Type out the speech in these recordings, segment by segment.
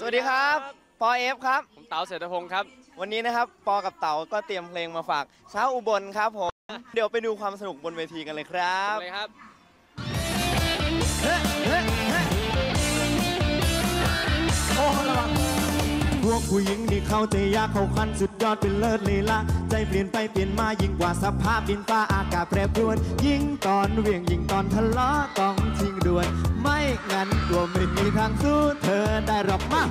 สวัสดีครับ ปอเอฟครับ ผมเต๋าเศรษฐพงศ์ครับ วันนี้นะครับ ปอกับเต๋าก็เตรียมเพลงมาฝากเช้าอุบลครับผม เดี๋ยวไปดูความสนุกบนเวทีกันเลยครับ เลยครับ พวกผู้หญิงนี่เข้าใจยากเข้าคันสุดยอดเป็นเลิศเลยละใจเปลี่ยนไปเปลี่ยนมายิ่งกว่าสภาพดินฟ้าอากาศแปรปรวน ยิ่งตอนเหวียงยิ่งตอนทะเลาะต้องทิ้งด่วน ไม่งั้นกลัวไม่มีทางสู้เธอได้หรอกมา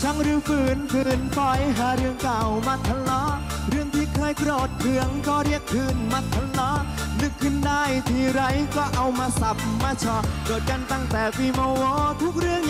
ช่างหรือฝืนฝืนปล่อยหาเรื่องเก่ามาทะเลาะเรื่องที่เคยโกรธเคืองก็เรียกคืนมาทะเลาะนึกขึ้นได้ทีไรก็เอามาสับมาชอโกรธกันตั้งแต่ปีมวทุกเรื่อง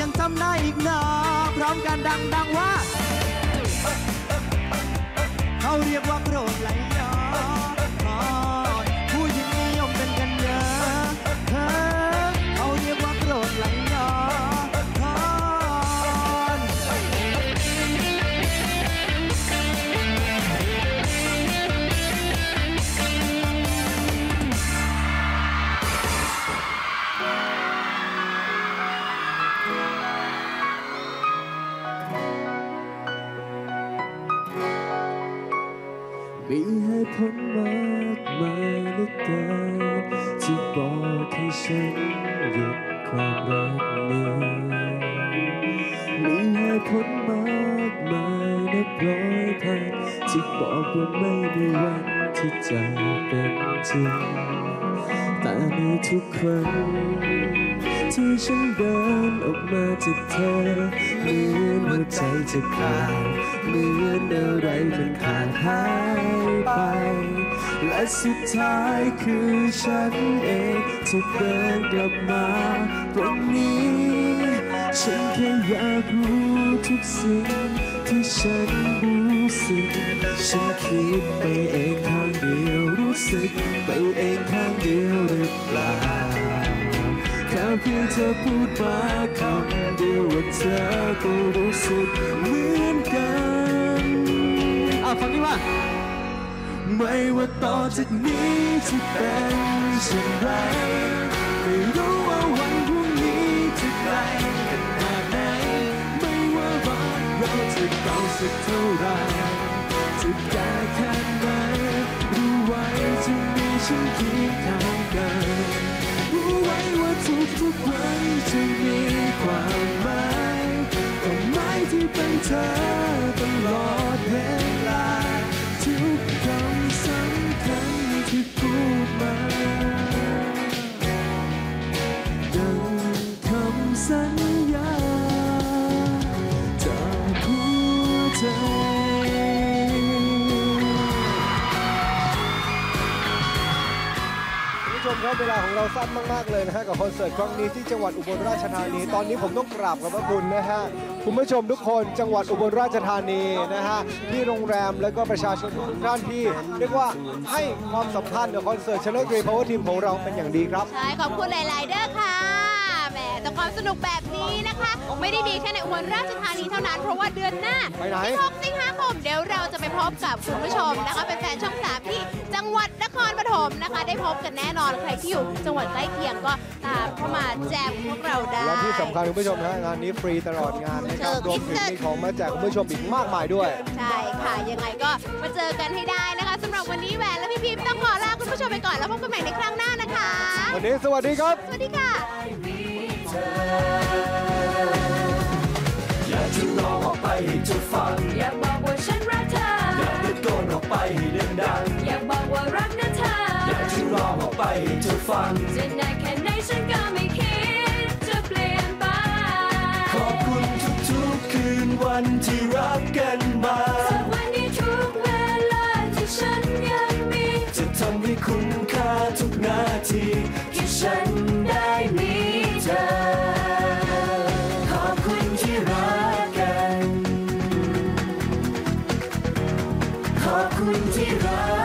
มีเหตุผลมากมายเหลือเกินที่บอกให้ฉันหยุดความรักนี้มีเหตุผลมากมายนับร้อยพันที่บอกว่าไม่มีวันที่จะเป็นจริงแต่ในทุกครั้งที่ฉันเดินออกมาจากเธอ วใจจะขาดเหมือนอะไรมันขาดหายไป และสุดท้ายคือฉันเองที่เดินกลับมาตรงนี้ ฉันแค่อยากรู้ทุกสิ่งที่ฉันรู้สึก ฉันคิดไปเองข้างเดียวรู้สึก ไปเองข้างเดียวหรือเปล่า พียงเธอพูดมาคำเดียวว่าเธอก็รู้สึกเหมือนกันอะฟังนี่ว่าไม่ว่าต่อจากนี้จะเป็นเช่นไรไม่รู้ว่าวันพรุ่งนี้จะไกลขนาดไหนไม่ว่ารักเราจะเก่าสักเท่าไรจะแก่แค่ไหนรู้ไว้จะมีฉันเคียงข้างกันรู้ไว้ว่า ทุกวันจะมีความหมายความหมายที่เป็นเธอ ครับเวลาของเราสั้นมากๆเลยนะฮะกับคอนเสิร์ตครั้งนี้ที่จังหวัดอุบลราชธานี ตอนนี้ผมต้องกราบขอบพระคุณนะฮะคุณผู้ชมทุกคนจังหวัดอุบลราชธานีนะฮะที่โรงแรมและก็ประชาชนทุกท่านที่ เรียกว่าให้ความสำคัญกับคอนเสิร์ตชนะเกรย์พาวเวอร์ทีมของเราเป็นอย่างดีครับ ใช่ ขอบคุณหลาย ๆ เด้อค่ะ แหมแต่ความสนุกแบบนี้นะคะ ไม่ได้มีแค่ในอุบลราชธานีเท่านั้น เพราะว่าเดือนหน้าไปไหน 16สิงหาคมเดี๋ยวเราจะไปพบกับคุณผู้ชมนะคะเป็นแฟนช่องสามที่จังหวัดนครปฐมนะคะ ได้พบกันแน่นอนใครที่อยู่จังหวัดใกล้เคียงก็ตามเข้ามาแจมพวกเราได้ และที่สำคัญคุณผู้ชมนะฮะงานนี้ฟรีตลอดงานนะครับเจอรวมถึง Gifted มีของมาแจกคุณผู้ชมอีกมากมายด้วย ใช่ค่ะ ยังไงก็มาเจอกันให้ได้นะคะสำหรับวันนี้แหวนและพี่พิมพ์ต้องขอลาคุณผู้ชมไปก่อนแล้วพบกันใหม่ในครั้งหน้านะคะ วันนี้สวัสดีครับ สวัสดีค่ะ อยากจะร้องออกไปให้เธอฟัง อยากบอกว่าฉันรักเธอ อยากตะโกนออกไปให้ดังอยากบอกว่ารักนะเธอๆอยากจะร้องออกไปให้เธอฟัง จะนานแค่ไหนฉันก็ไม่คิดจะเปลี่ยนไป ขอบคุณทุกๆคืนวันที่รัก คุ้มค่าทุกนาทีที่ฉันได้มีเธอ ขอบคุณที่รักกัน ขอบคุณที่รัก